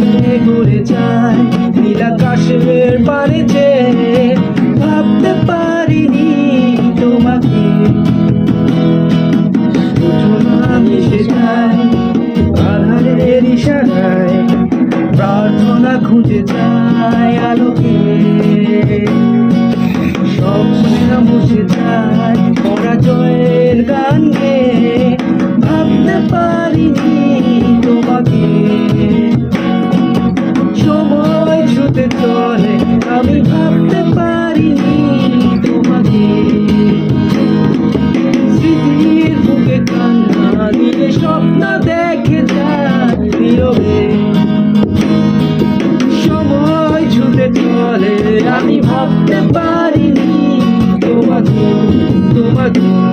নীরবে ঘুরে যায়। নীলাকাশের পারে যে ভাবতে পারিনি তোমাকে। মিশে যায় আধারের ইশারায় প্রার্থনা খুঁজে যায় আলোকে। যায় পরাজয়ের গান গেয়ে স্বপ্ন দেখে যায় নীরবে সময় ছুটে চলে আমি ভাবতে পারিনি তোমাকে তোমাকে।